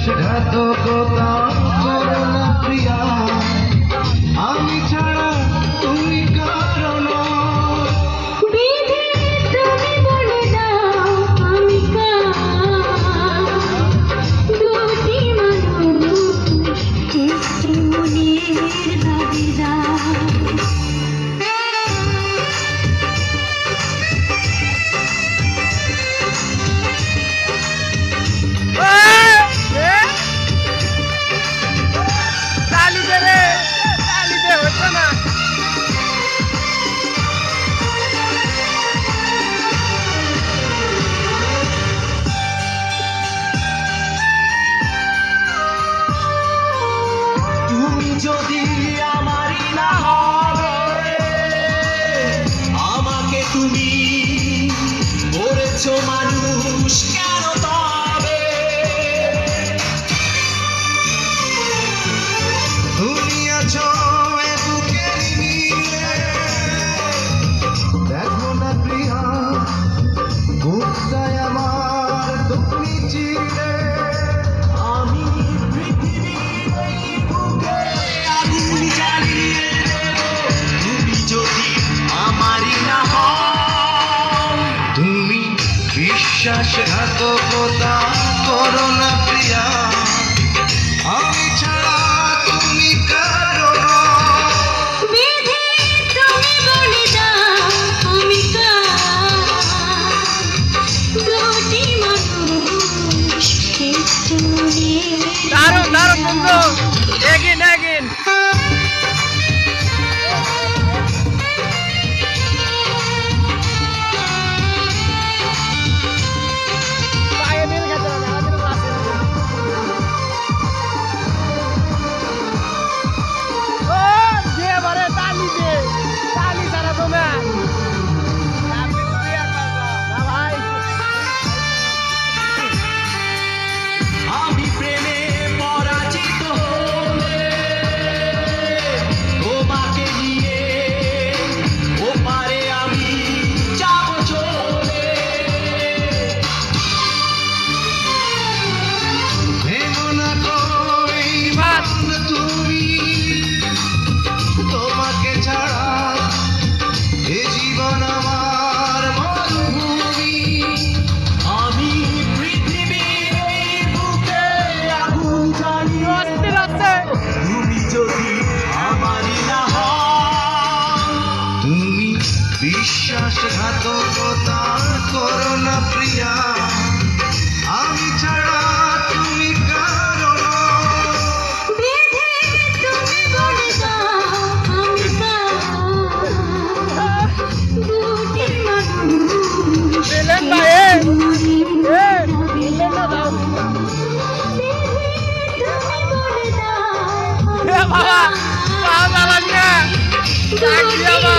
सिखा दो गोदाम বোঝো মানুষ কেন তবে? দুনিয়া জয় বুকে দেখো না প্রিয়া গুপ্তায় আমার তুমি চিনে বিশ্বাস রাখো করোনা প্রিয়া। বিশ্বাসঘাতকতা করো না প্রিয়া আমি ছাড়া তুমি কারণ দিলেন না বাবা বাবা বাবা